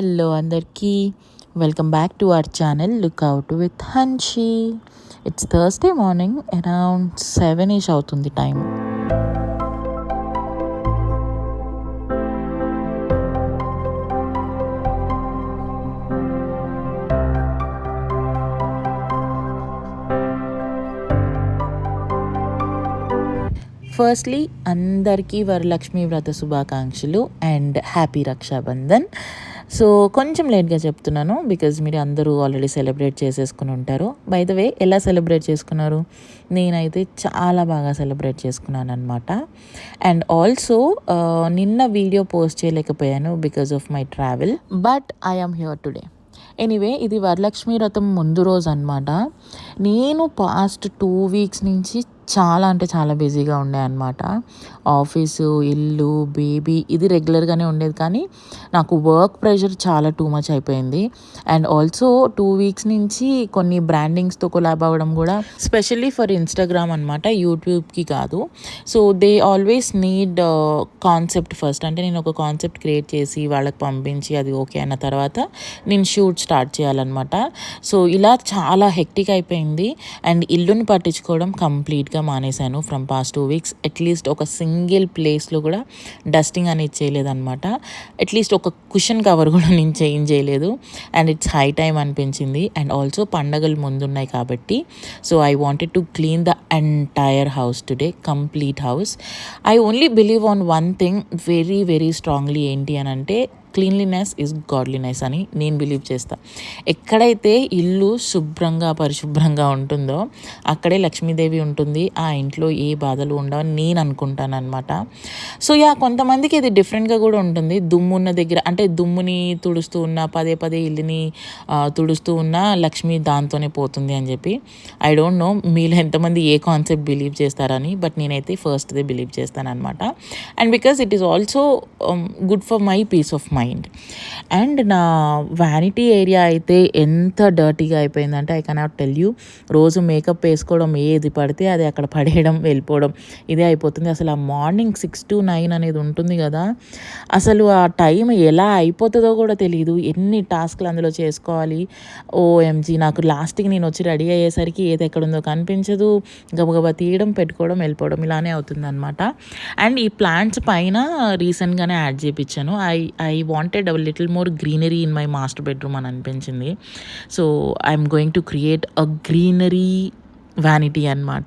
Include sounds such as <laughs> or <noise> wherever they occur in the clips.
Hello అందరికీ. Welcome back to our channel lookout with Hanshi it's Thursday morning around seven ish అవుతుంది time firstly అందరికీ వరలక్ష్మి వ్రత శుభాకాంక్షలు and happy Rakshabandhan so కొంచెం లేట్గా చెప్తున్నాను బికాజ్ మీరు అందరూ ఆల్రెడీ సెలబ్రేట్ చేసేసుకుని ఉంటారు. బై ద వే ఎలా సెలబ్రేట్ చేసుకున్నారు? నేనైతే చాలా బాగా సెలబ్రేట్ చేసుకున్నాను అనమాట అండ్ ఆల్సో uh, నిన్న వీడియో పోస్ట్ చేయలేకపోయాను because of my travel but I'm here today anyway ఇది వరలక్ష్మి వ్రతం ముందు రోజు అనమాట నేను పాస్ట్ టూ వీక్స్ నుంచి చాలా అంటే చాలా బిజీగా ఉండే అనమాట ఆఫీసు ఇల్లు బేబీ ఇది రెగ్యులర్గానే ఉండేది కానీ నాకు వర్క్ ప్రెషర్ చాలా టూ మచ్ అయిపోయింది. అండ్ ఆల్సో టూ వీక్స్ నుంచి కొన్ని బ్రాండింగ్స్తో కొలాబ్ అవ్వడం కూడా స్పెషల్లీ ఫర్ ఇన్స్టాగ్రామ్ అనమాట యూట్యూబ్కి కాదు. So they always need concept first. అంటే నేను ఒక కాన్సెప్ట్ క్రియేట్ చేసి వాళ్ళకి పంపించి అది ఓకే అన్న తర్వాత నేను షూట్ స్టార్ట్ చేయాలన్నమాట. సో ఇలా చాలా హెక్టిక్ అయిపోయింది. అండ్ ఇల్లుని పట్టించుకోవడం కంప్లీట్గా మానేశాను from past two weeks at least ఒక సింగిల్ ప్లేస్లో కూడా డస్టింగ్ అనేది చేయలేదన్నమాట. అట్లీస్ట్ ఒక కుషన్ కవర్ కూడా <laughs> నేను చేంజ్ చేయలేదు. అండ్ ఇట్స్ హై టైం అనిపించింది. అండ్ ఆల్సో పండగలు ముందున్నాయి కాబట్టి. So I wanted to clean the entire house today complete house I only believe on one thing very very strongly ఏంటి అని అంటే క్లీన్లీనెస్ ఈజ్ గాడ్లీనెస్ అని నేను బిలీవ్ చేస్తా. ఎక్కడైతే ఇల్లు శుభ్రంగా పరిశుభ్రంగా ఉంటుందో అక్కడే లక్ష్మీదేవి ఉంటుంది ఆ ఇంట్లో ఏ బాధలు ఉండవని నేను అనుకుంటాను అనమాట సో యా కొంతమందికి ఇది డిఫరెంట్గా కూడా ఉంటుంది. దుమ్ము ఉన్న దగ్గర అంటే దుమ్ముని తుడుస్తూ ఉన్న పదే పదే ఇల్లుని తుడుస్తూ ఉన్న లక్ష్మి దాంతోనే పోతుంది అని చెప్పి. ఐ డోంట్ నో మీలో ఎంతమంది ఏ కాన్సెప్ట్ బిలీవ్ చేస్తారని బట్ నేనైతే ఫస్ట్దే బిలీవ్ చేస్తాను అనమాట and because it is also good for my peace of mind mind. And నా వ్యానిటీ ఏరియా అయితే ఎంత డర్టీగా అయిపోయిందంటే ఐ కెనాట్ టెల్ యూ రోజు మేకప్ వేసుకోవడం ఏది పడితే అది అక్కడ పడేయడం వెళ్ళిపోవడం ఇదే అయిపోతుంది. అసలు ఆ మార్నింగ్ సిక్స్ టు నైన్ అనేది ఉంటుంది కదా. అసలు ఆ టైం ఎలా అయిపోతుందో కూడా తెలియదు ఎన్ని టాస్క్లు అందులో చేసుకోవాలి. ఓఎంజీ నాకు లాస్ట్కి నేను వచ్చి రెడీ అయ్యేసరికి ఏది ఎక్కడుందో కనిపించదు. గబగబా తీయడం పెట్టుకోవడం వెళ్ళిపోవడం ఇలానే అవుతుంది అనమాట అండ్ ఈ ప్లాంట్స్ పైన రీసెంట్గానే యాడ్ చేయించాను I I wanted little more greenery in my master bedroom అని అనిపించింది. So I'm going to create a greenery vanity అనమాట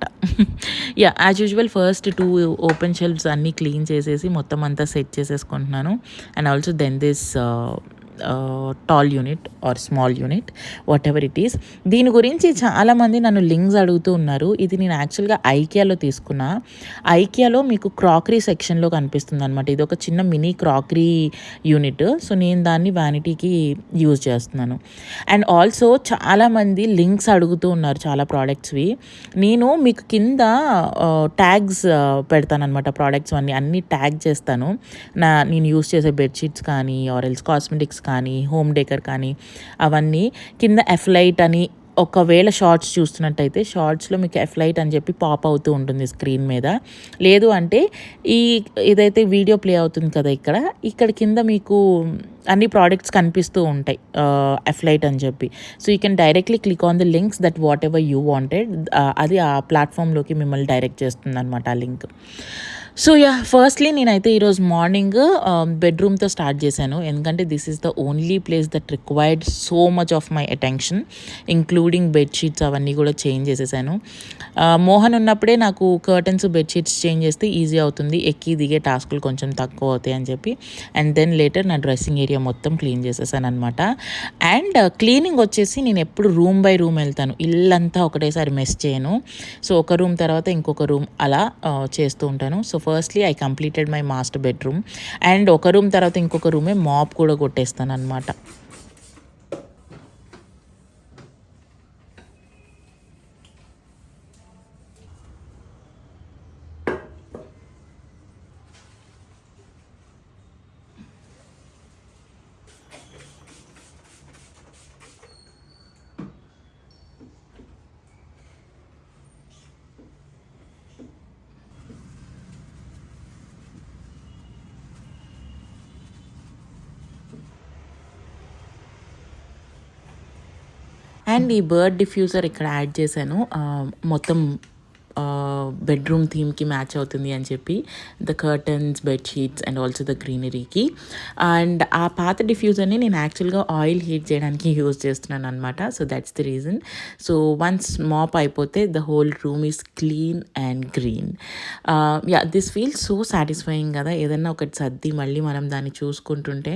ya as usual first two open shelves అన్నీ క్లీన్ చేసేసి మొత్తం అంతా సెట్ చేసేసుకుంటున్నాను. And also then this tall unit or small unit whatever it is దీని గురించి చాలామంది నన్ను లింక్స్ అడుగుతూ ఉన్నారు. ఇది నేను యాక్చువల్గా ఐకియాలో తీసుకున్నా. ఐకియాలో మీకు క్రాకరీ సెక్షన్లో కనిపిస్తుంది అనమాట ఇది ఒక చిన్న మినీ క్రాకరీ యూనిట్ సో నేను దాన్ని వ్యానిటీకి యూజ్ చేస్తున్నాను. అండ్ ఆల్సో చాలామంది లింక్స్ అడుగుతూ ఉన్నారు చాలా ప్రోడక్ట్స్వి నేను మీకు కింద ట్యాగ్స్ పెడతానమాట ప్రోడక్ట్స్ అన్నీ. అన్నీ ట్యాగ్ చేస్తాను. నా నేను యూస్ చేసే బెడ్షీట్స్ కానీ ఆరెల్స్ కాస్మెటిక్స్ కానీ హోమ్ డేకర్ కానీ అవన్నీ కింద ఎఫ్లైట్ అని ఒకవేళ షార్ట్స్ చూస్తున్నట్టయితే షార్ట్స్లో మీకు ఎఫ్లైట్ అని చెప్పి పాప్ అవుతూ ఉంటుంది స్క్రీన్ మీద. లేదు అంటే ఈ ఏదైతే వీడియో ప్లే అవుతుంది కదా ఇక్కడ ఇక్కడ కింద మీకు అన్ని ప్రోడక్ట్స్ కనిపిస్తూ ఉంటాయి ఎఫ్లైట్ అని చెప్పి. So you can directly click on the links that whatever you wanted అది ఆ ప్లాట్ఫామ్లోకి మిమ్మల్ని డైరెక్ట్ చేస్తుంది అనమాట ఆ లింక్ సో యా ఫస్ట్లీ నేనైతే ఈరోజు మార్నింగ్ బెడ్రూమ్తో స్టార్ట్ చేశాను. ఎందుకంటే this is the only place that required so much of my attention including bedsheets అవన్నీ కూడా చేంజ్ చేసేసాను. Uh, మోహన్ ఉన్నప్పుడే నాకు కర్టన్స్ బెడ్షీట్స్ చేంజ్ చేస్తే ఈజీ అవుతుంది. ఎక్కి దిగే టాస్క్లు కొంచెం తక్కువ అవుతాయి అని చెప్పి. అండ్ దెన్ లేటర్ నా డ్రెస్సింగ్ ఏరియా మొత్తం క్లీన్ చేసేసాను అనమాట అండ్ క్లీనింగ్ వచ్చేసి నేను ఎప్పుడు రూమ్ బై రూమ్ వెళ్తాను. ఇల్లంతా ఒకటేసారి మెస్ చేయను. సో ఒక రూమ్ తర్వాత ఇంకొక రూమ్ అలా uh, చేస్తూ ఉంటాను. So firstly I completed my master bedroom and ఒక రూమ్ తర్వాత ఇంకొక రూమే మాప్ కూడా కొట్టేస్తాను అనమాట అండ్ ఈ బర్డ్ డిఫ్యూజర్ ఇక్కడ యాడ్ చేశాను. ఆ, మొత్తం బెడ్రూమ్ థీమ్కి మ్యాచ్ అవుతుంది అని చెప్పి the curtains bedsheets and also the గ్రీనరీకి and ఆ పాత డిఫ్యూజర్ని నేను యాక్చువల్గా ఆయిల్ హీట్ చేయడానికి యూజ్ చేస్తున్నాను అనమాట so that's the reason so once mop అయిపోతే the whole room is clean and green ya this feel so satisfying కదా. ఏదన్నా ఒకటి సర్ది మళ్ళీ మనం దాన్ని చూసుకుంటుంటే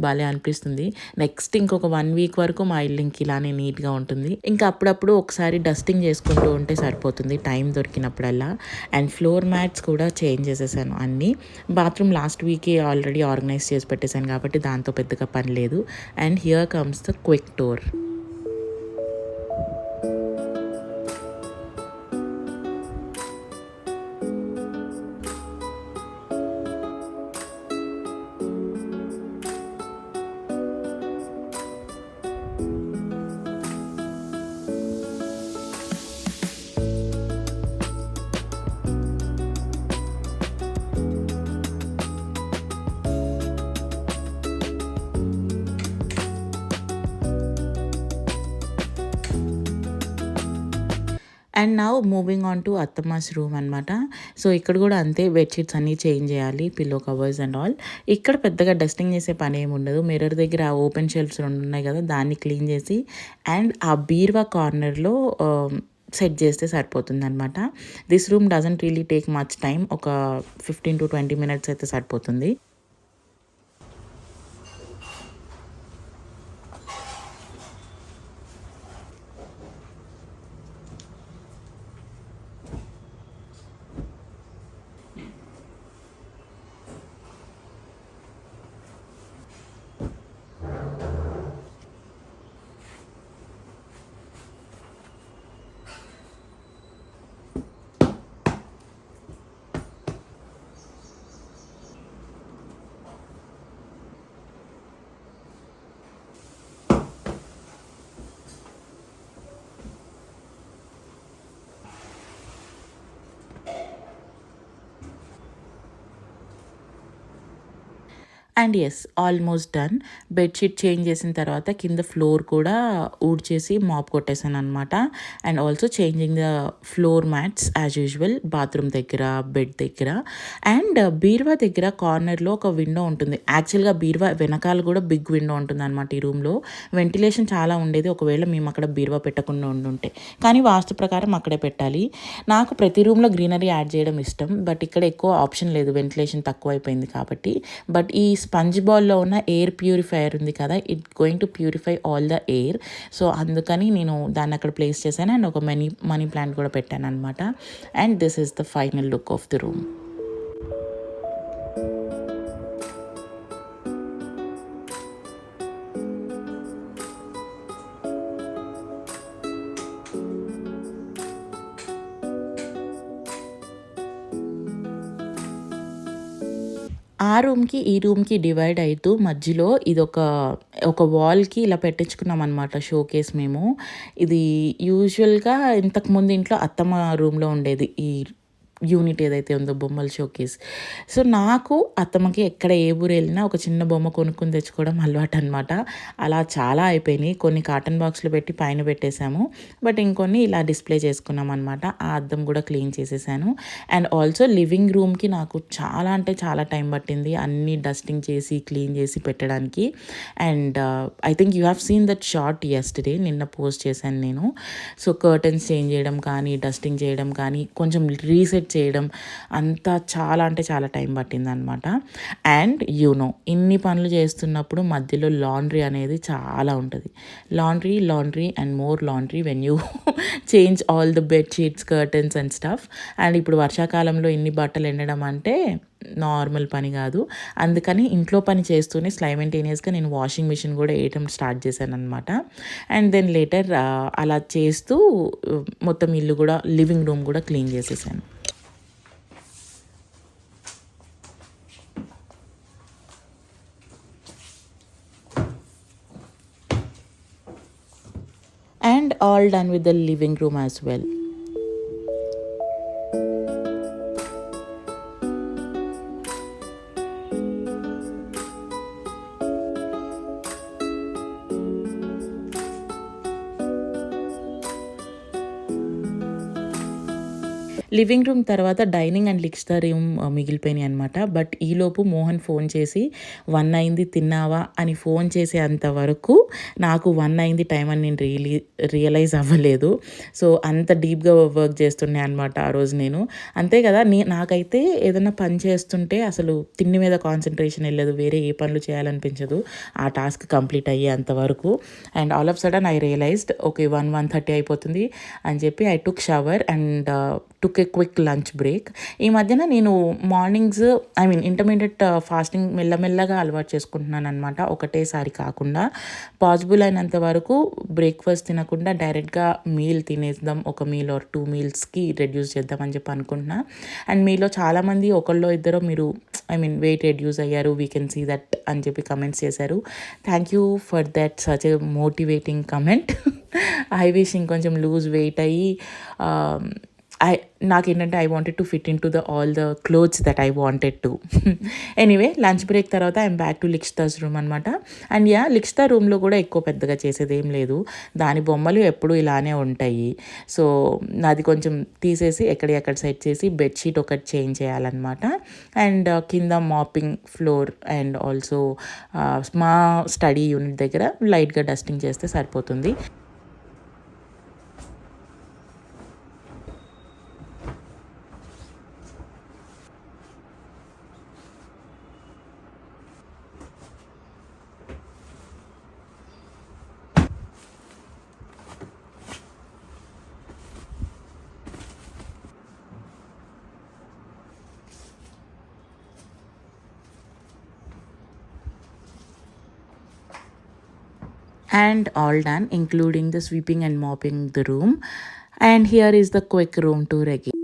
భలే అనిపిస్తుంది. నెక్స్ట్ ఇంకొక వన్ వీక్ వరకు మా ఇల్లు ఇంక ఇలానే నీట్గా ఉంటుంది. ఇంకా అప్పుడప్పుడు ఒకసారి డస్టింగ్ చేసుకుంటూ ఉంటే సరిపోతుంది. టైం దొరికినప్పుడల్లా. అండ్ ఫ్లోర్ మ్యాట్స్ కూడా చేంజ్ చేసేసాను అన్నీ. బాత్రూమ్ లాస్ట్ వీకే ఆల్రెడీ ఆర్గనైజ్ చేసి పెట్టేశాను కాబట్టి దాంతో పెద్దగా పని లేదు. And here comes the quick tour and now moving on to Athamma's room అనమాట సో ఇక్కడ కూడా అంతే బెడ్షీట్స్ అన్నీ చేంజ్ చేయాలి పిల్లో కవర్స్ అండ్ ఆల్ ఇక్కడ పెద్దగా డస్టింగ్ చేసే పని ఏమి ఉండదు. మిర్రర్ దగ్గర ఓపెన్ షెల్ఫ్స్ రెండు ఉన్నాయి కదా దాన్ని క్లీన్ చేసి అండ్ ఆ బీర్వా కార్నర్లో సెట్ చేస్తే సరిపోతుంది అనమాట this room doesn't really take much time ఒక ఫిఫ్టీన్ టు ట్వంటీ మినిట్స్ అయితే సరిపోతుంది. And yes almost done bedsheet change చేసిన తర్వాత కింద ఫ్లోర్ కూడా ఊడ్చేసి మాప్ కొట్టేసాను అనమాట and also changing the floor mats as usual bathroom దగ్గర బెడ్ దగ్గర. అండ్ uh, బీర్వా దగ్గర కార్నర్లో ఒక విండో ఉంటుంది. యాక్చువల్గా బీర్వా వెనకాల కూడా బిగ్ విండో ఉంటుంది అనమాట ఈ రూమ్లో వెంటిలేషన్ చాలా ఉండేది. ఒకవేళ మేము అక్కడ బీర్వా పెట్టకుండా ఉండుంటే. కానీ వాస్తు ప్రకారం అక్కడే పెట్టాలి. నాకు ప్రతి రూమ్లో గ్రీనరీ యాడ్ చేయడం ఇష్టం. బట్ ఇక్కడ ఎక్కువ ఆప్షన్ లేదు. వెంటిలేషన్ తక్కువ అయిపోయింది కాబట్టి. బట్ ఈ స్పంజ్ బాల్లో ఉన్న ఎయిర్ ప్యూరిఫైయర్ ఉంది కదా it going to purify all the air so అందుకని నేను దాన్ని అక్కడ ప్లేస్ చేశాను. అండ్ ఒక మనీ మనీ ప్లాంట్ కూడా పెట్టాను అనమాట and this is the final look of the room ఆ రూమ్కి ఈ రూమ్కి డివైడ్ అవుతూ మధ్యలో ఇది ఒక ఒక వాల్కి ఇలా పెట్టించుకున్నాం అనమాట షో కేస్ మేము. ఇది యూజువల్గా ఇంతకుముందు ఇంట్లో అత్తమ్మ రూమ్లో ఉండేది. ఈ యూనిట్ ఏదైతే ఉందో బొమ్మల షోకేస్. సో నాకు అత్తమ్మకి ఎక్కడ ఏ ఊరు వెళ్ళినా ఒక చిన్న బొమ్మ కొనుక్కొని తెచ్చుకోవడం అలవాటు అనమాట అలా చాలా అయిపోయినాయి. కొన్ని కాటన్ బాక్స్లు పెట్టి పైన పెట్టేశాము. బట్ ఇంకొన్ని ఇలా డిస్ప్లే చేసుకున్నాం అనమాట ఆ అద్దం కూడా క్లీన్ చేసేసాను. అండ్ ఆల్సో లివింగ్ రూమ్కి నాకు చాలా అంటే చాలా టైం పట్టింది అన్నీ డస్టింగ్ చేసి క్లీన్ చేసి పెట్టడానికి. And I think you have seen that short yesterday నిన్న పోస్ట్ చేశాను నేను. సో కర్టన్స్ చేంజ్ చేయడం కానీ డస్టింగ్ చేయడం కానీ కొంచెం రీసెట్ చేయడం అంతా చాలా అంటే చాలా టైం పట్టిందనమాట. అండ్ యూనో ఇన్ని పనులు చేస్తున్నప్పుడు మధ్యలో లాండ్రీ అనేది చాలా ఉంటుంది. Laundry laundry and more laundry when you <laughs> change all the bedsheets curtains curtains and stuff. And ఇప్పుడు వర్షాకాలంలో ఇన్ని బట్టలు ఎండడం అంటే నార్మల్ పని కాదు. అందుకని ఇంట్లో పని చేస్తూనే స్లైమెంటేనియస్గా నేను వాషింగ్ మిషన్ కూడా వేయటం స్టార్ట్ చేశాను అనమాట అండ్ దెన్ లేటర్ అలా చేస్తూ మొత్తం ఇల్లు కూడా లివింగ్ రూమ్ కూడా క్లీన్ చేసేసాను. And all done with the living room as well. Living room తర్వాత డైనింగ్ అండ్ లిక్స్తా రూమ్ మిగిలిపోయినాయి అనమాట బట్ ఈలోపు మోహన్ ఫోన్ చేసి వన్ అయింది తిన్నావా? అని ఫోన్ చేసే వరకు నాకు వన్ అయింది టైం అని నేను రియలీ రియలైజ్ అవ్వలేదు. సో అంత డీప్గా వర్క్ చేస్తుండే అనమాట ఆ రోజు నేను. అంతే కదా నే నాకైతే ఏదైనా పని చేస్తుంటే అసలు తిండి మీద కాన్సన్ట్రేషన్ వెళ్ళదు వేరే ఏ పనులు చేయాలనిపించదు ఆ టాస్క్ కంప్లీట్ అయ్యేంత వరకు. And all of sudden I realised okay one one thirty అయిపోతుంది అని చెప్పి I took shower and took a quick lunch break. ఈ మధ్యన నేను mornings I mean intermediate fasting మెల్లమెల్లగా అలవాటు చేసుకుంటున్నాను అనమాట ఒకటేసారి కాకుండా పాసిబుల్ అయినంత వరకు బ్రేక్ఫాస్ట్ తినకుండా డైరెక్ట్గా మీల్ తినేద్దాం ఒక మీల్ ఆర్ టూ మీల్స్కి రెడ్యూస్ చేద్దాం అని చెప్పి అనుకుంటున్నా. అండ్ మీలో చాలామంది ఒకళ్ళో ఇద్దరు మీరు ఐ మీన్ వెయిట్ రెడ్యూస్ అయ్యారు వీ కెన్ సీ దట్ అని చెప్పి కమెంట్స్ చేశారు. Thank you for that such a motivating comment I wish ఇంకొంచెం లూజ్ వెయిట్ అయ్యి ఐ నాకేంటంటే I wanted to fit in to the all the clothes that I wanted to anyway lunch break తర్వాత I'm back to Likshita's room అనమాట and yeah Likshita రూమ్లో కూడా ఎక్కువ పెద్దగా చేసేది ఏం లేదు. దాని బొమ్మలు ఎప్పుడు ఇలానే ఉంటాయి. సో నాది కొంచెం తీసేసి ఎక్కడ ఎక్కడ సెట్ చేసి బెడ్షీట్ ఒకటి చేంజ్ చేయాలన్నమాట. అండ్ uh, కింద మాపింగ్ ఫ్లోర్ అండ్ ఆల్సో మా స్టడీ యూనిట్ దగ్గర లైట్గా డస్టింగ్ చేస్తే సరిపోతుంది. And all done including the sweeping and mopping the room. And here is the quick room tour again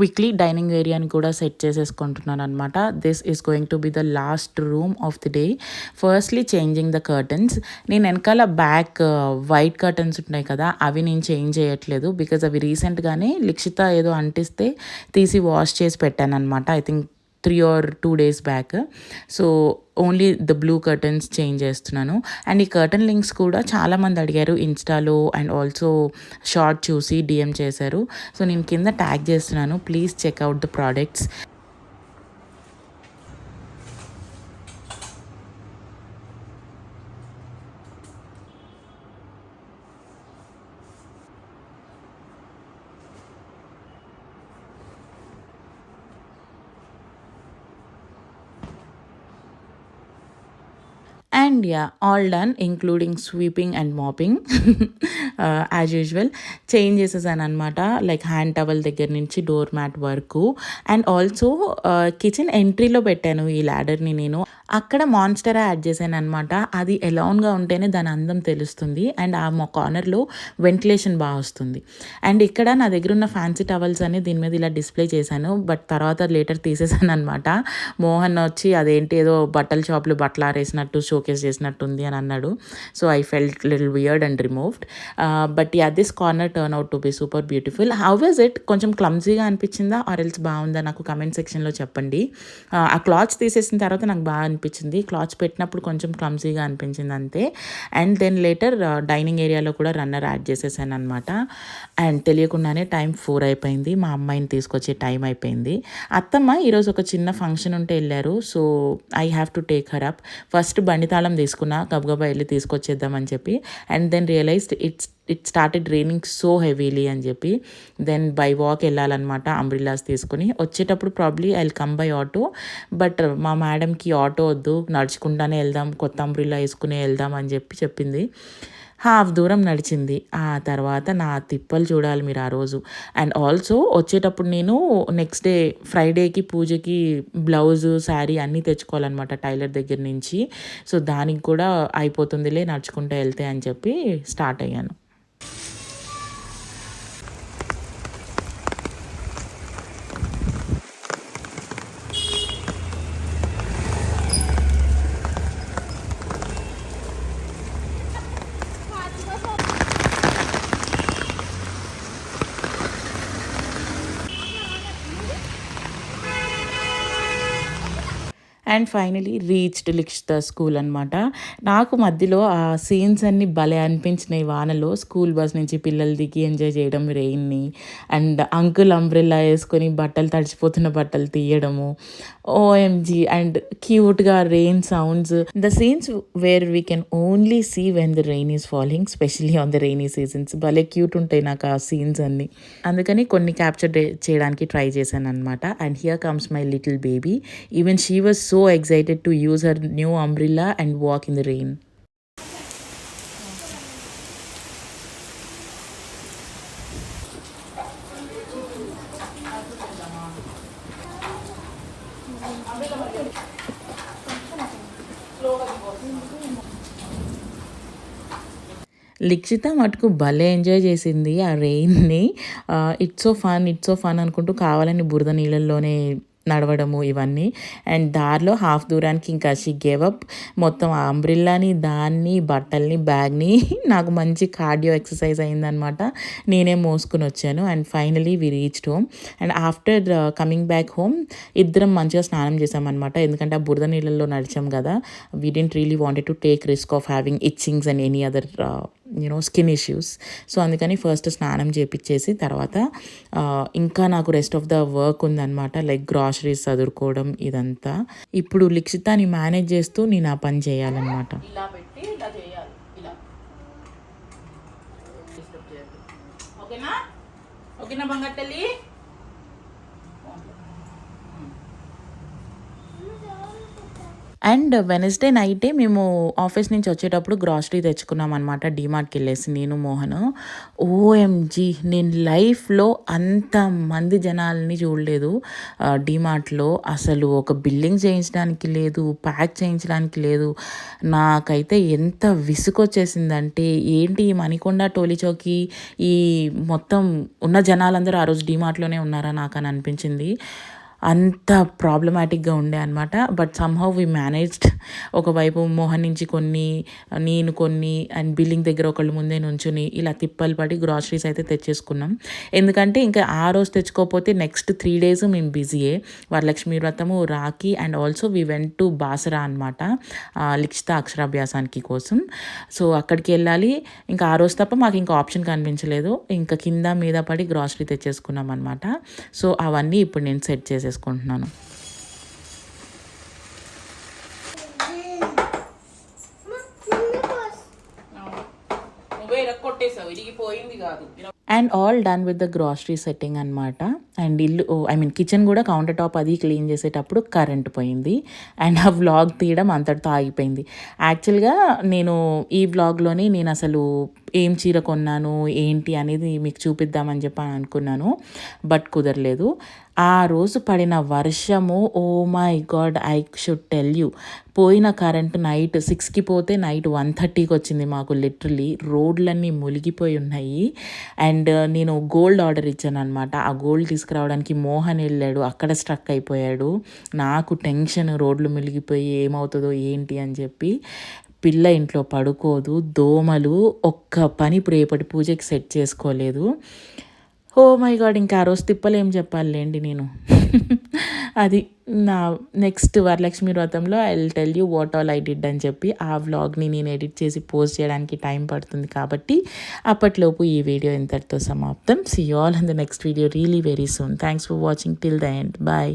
quickly dining ఏరియాని కూడా సెట్ చేసేసుకుంటున్నాను అనమాట this is going to be the last room of the day firstly changing the curtains నేను వెనకాల back white curtains ఉన్నాయి కదా అవి నేను చేంజ్ చేయట్లేదు బికాజ్ అవి రీసెంట్గానే లిక్షిత ఏదో అంటిస్తే తీసి వాష్ చేసి పెట్టాను అనమాట I think three or two days back so only the blue curtains change చేస్తున్నాను. అండ్ ఈ కర్టన్ లింక్స్ కూడా చాలామంది అడిగారు. ఇన్స్టాలో అండ్ ఆల్సో షార్ట్ చూసి డిఎం చేశారు. సో నేను కింద ట్యాగ్ చేస్తున్నాను. Please check out the products and ya all done including sweeping and mopping as usual change చేసేసాను అనమాట లైక్ హ్యాండ్ టవల్ దగ్గర నుంచి డోర్ మ్యాట్ వరకు. అండ్ ఆల్సో కిచెన్ ఎంట్రీలో పెట్టాను ఈ ల్యాడర్ని నేను. అక్కడ మాన్స్టరా యాడ్ చేశాను అనమాట అది ఎలాన్గా ఉంటేనే దాని అందం తెలుస్తుంది. అండ్ ఆ మా కార్నర్లో వెంటిలేషన్ బాగా వస్తుంది. అండ్ ఇక్కడ నా దగ్గర ఉన్న ఫ్యాన్సీ టవల్స్ అని దీని మీద ఇలా డిస్ప్లే చేశాను. బట్ తర్వాత లేటర్ తీసేసాను అనమాట మోహన్ వచ్చి అదేంటి ఏదో బట్టల షాప్లో బట్టలు ఆరేసినట్టు షోకేస్ చేసినట్టుంది అని అన్నాడు. So I felt little weird and removed but ya this corner turn out to be super beautiful how is it కొంచెం క్లమ్జీగా అనిపించిందా? ఆర్ ఎల్స్ బాగుందా? నాకు కమెంట్ సెక్షన్లో చెప్పండి. ఆ క్లాత్స్ తీసేసిన తర్వాత నాకు బాగా అనిపించింది. క్లాత్స్ పెట్టినప్పుడు కొంచెం క్లమ్జీగా అనిపించింది అంతే. అండ్ దెన్ లేటర్ డైనింగ్ ఏరియాలో కూడా రన్నర్ యాడ్ చేసేసాను అనమాట అండ్ తెలియకుండానే టైం ఫోర్ అయిపోయింది. మా అమ్మాయిని తీసుకొచ్చే టైం అయిపోయింది. అత్తమ్మ ఈరోజు ఒక చిన్న ఫంక్షన్ ఉంటే వెళ్ళారు. So I have to take her up first బండి తాళం తీసుకున్నా గబగబా వెళ్ళి తీసుకొచ్చేద్దామని చెప్పి. And then realised it's it started raining so heavily అని చెప్పి దెన్ బై వాక్ వెళ్ళాలన్నమాట అంబ్రిల్లాస్ తీసుకుని. వచ్చేటప్పుడు probably I come by auto but మా మేడంకి ఆటో వద్దు నడుచుకుంటానే వెళ్దాం కొత్త అంబ్రిల్లా వేసుకుని వెళ్దాం అని చెప్పి చెప్పింది. హాఫ్ దూరం నడిచింది. ఆ తర్వాత నా తిప్పలు చూడాలి మీరు ఆ రోజు. అండ్ ఆల్సో వచ్చేటప్పుడు నేను నెక్స్ట్ డే ఫ్రైడేకి పూజకి బ్లౌజ్ శారీ అన్నీ తెచ్చుకోవాలన్నమాట టైలర్ దగ్గర నుంచి. సో దానికి కూడా అయిపోతుందిలే నడుచుకుంటూ వెళ్తే అని చెప్పి స్టార్ట్ అయ్యాను. And finally reached Likshita school అనమాట నాకు మధ్యలో ఆ సీన్స్ అన్ని భలే అనిపించినాయి వానలో. స్కూల్ బస్ నుంచి పిల్లలు దిగి ఎంజాయ్ చేయడం రెయిన్ని అండ్ అంకుల్ అంబ్రెల్లా వేసుకొని బట్టలు తడిచిపోతున్న బట్టలు తీయడము. ఓఎంజీ అండ్ క్యూట్గా rain sounds the scenes where we can only see when the rain is following specially on the rainy seasons భలే క్యూట్ ఉంటాయి నాకు ఆ సీన్స్ అన్ని. అందుకని కొన్ని క్యాప్చర్ చేయడానికి ట్రై చేశాను అనమాట and here comes my little baby even she was so excited to use her new umbrella and walk in the rain Likshita మటుకు భలే ఎంజాయ్ చేసింది ఆ రెయిన్ని it's so fun it's so fun అనుకుంటూ కావాలని బురద నీళ్ళల్లోనే నడవడము ఇవన్నీ. అండ్ దారిలో హాఫ్ దూరానికి ఇంకా షీ గేవ్ అప్ మొత్తం ఆ అంబ్రిల్లాని దాన్ని బట్టల్ని బ్యాగ్ని <laughs> నాకు మంచి కార్డియో ఎక్సర్సైజ్ అయిందనమాట నేనే మోసుకుని వచ్చాను and finally we reached home and after coming back home ఇద్దరం మంచిగా స్నానం చేసామన్నమాట ఎందుకంటే ఆ బురద నీళ్ళల్లో నడిచాం కదా. We didn't really wanted to take risk of having itchings and any other you know skin issues so అందుకని ఫస్ట్ స్నానం చేపించేసి తర్వాత ఇంకా నాకు రెస్ట్ ఆఫ్ ద వర్క్ ఉందన్నమాట. లైక్ గ్రాసరీస్ చదువుకోవడం ఇదంతా. ఇప్పుడు లిక్షితాని మేనేజ్ చేస్తూ నేను ఆ పని చేయాలన్నమాట. ఇలా పెట్టి ఇలా చేయాలి. ఇలా. ఓకేనా? ఓకేనా తల్లి? అండ్ వెనస్డే నైటే మేము ఆఫీస్ నుంచి వచ్చేటప్పుడు గ్రాసరీ తెచ్చుకున్నాం అనమాట డీమార్ట్కి వెళ్ళేసి నేను మోహన్. ఓఎంజీ నేను లైఫ్లో అంతమంది జనాలని చూడలేదు. డీమార్ట్లో అసలు ఒక బిల్లింగ్ చేయించడానికి లేదు ప్యాక్ చేయించడానికి లేదు. నాకైతే ఎంత విసుకొచ్చేసిందంటే ఏంటి ఈ మణికొండ టోలీచౌకి ఈ మొత్తం ఉన్న జనాలందరూ ఆ రోజు డీమార్ట్లోనే ఉన్నారా నాకు అని అనిపించింది. అంత ప్రాబ్లమాటిక్గా ఉండే అనమాట బట్ సమ్హౌ వి మేనేజ్డ్ ఒకవైపు మోహన్ నుంచి కొన్ని నేను కొన్ని అండ్ బిల్లింగ్ దగ్గర ఒకళ్ళు ముందే నుంచుని ఇలా తిప్పలు పడి గ్రాసరీస్ అయితే తెచ్చేసుకున్నాం. ఎందుకంటే ఇంకా ఆ రోజు తెచ్చుకోకపోతే నెక్స్ట్ త్రీ డేస్ మేము బిజీయే Varalakshmi Vratam Rakhi and also we went to Basara అనమాట లిఖిత అక్షరాభ్యాసానికి కోసం. సో అక్కడికి వెళ్ళాలి. ఇంకా ఆ రోజు తప్ప మాకు ఇంకా ఆప్షన్ కనిపించలేదు. ఇంకా కింద మీద పడి గ్రాసరీ తెచ్చేసుకున్నాం అనమాట సో అవన్నీ ఇప్పుడు నేను సెట్ చేసేసాను చేసేసుకుంటున్నాను and all done with the grocery setting అనమాట అండ్ ఇల్లు ఐ మీన్ కిచెన్ కూడా కౌంటర్ టాప్ అది క్లీన్ చేసేటప్పుడు కరెంట్ పోయింది. అండ్ ఆ వ్లాగ్ తీయడం అంతటితో ఆగిపోయింది. యాక్చువల్గా నేను ఈ వ్లాగ్లోని నేను అసలు ఏం చీర కొన్నాను ఏంటి అనేది మీకు చూపిద్దామని చెప్పి అనుకున్నాను. బట్ కుదరలేదు. ఆ రోజు పడిన వర్షము ఓ my god I should tell you. పోయిన కరెంట్ నైట్ సిక్స్కి పోతే నైట్ వన్ థర్టీకి వచ్చింది మాకు లిటరలీ. రోడ్లన్నీ మునిగిపోయి ఉన్నాయి. అండ్ నేను గోల్డ్ ఆర్డర్ ఇచ్చాను అనమాట ఆ గోల్డ్ తీసుకురావడానికి మోహన్ వెళ్ళాడు. అక్కడ స్ట్రక్ అయిపోయాడు. నాకు టెన్షన్ రోడ్లు మునిగిపోయి ఏమవుతుందో ఏంటి అని చెప్పి పిల్ల ఇంట్లో పడుకోదు దోమలు ఒక్క పని ఇప్పుడు రేపటి పూజకి సెట్ చేసుకోలేదు. ఓ మై గాడ్ ఇంకా ఆ రోజు తిప్పలేం చెప్పాలండి నేను. అది నా నెక్స్ట్ వరలక్ష్మి వ్రతంలో I tell you what all I did అని చెప్పి ఆ వ్లాగ్ని నేను ఎడిట్ చేసి పోస్ట్ చేయడానికి టైం పడుతుంది కాబట్టి అప్పట్లోపు ఈ వీడియో ఇంతటితో సమాప్తం. See all in the next video really very soon thanks for watching till the end bye